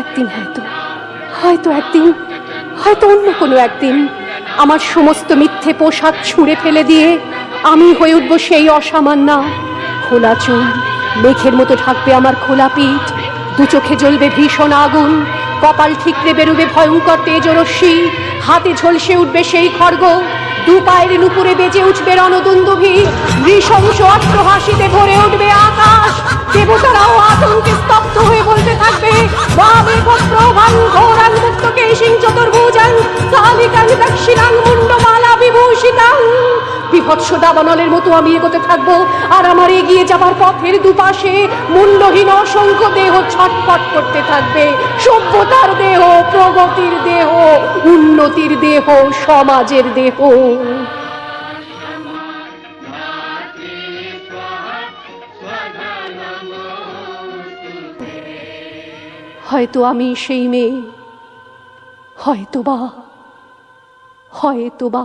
একদিন হয়তো হয়তো একদিন, হয়তো অন্য কোনো একদিন আমার সমস্ত মিথ্যে পোশাক ছুঁড়ে ফেলে দিয়ে আমি হয়ে উঠব সেই অসামান্য খোলা চুল, মেঘের মতো ঢাকবে আমার খোলা পিঠ, দু চোখে জ্বলবে ভীষণ আগুন, কপাল ঠিকরে বেরোবে ভয়ঙ্কর তেজরশ্মি, হাতে ঝলসে উঠবে সেই খড়গ দু পায়ের নুপুরে বেজে উঠবে রণদুন্দুভি, নৃশংস অস্ত্র হাসিতে ভরে উঠবে বিভৎস দাবানলের মতো আমি এগোতে থাকব। আর আমার এগিয়ে যাবার পথের দুপাশে মুন্ডহীন অসংখ্য দেহ ছটফট করতে থাকবে। সভ্যতার দেহ প্রগতির দেহ উন্নতির দেহ সমাজের দেহ। হয়তো আমি সেই মেয়ে হয়তো বা হয়তো বা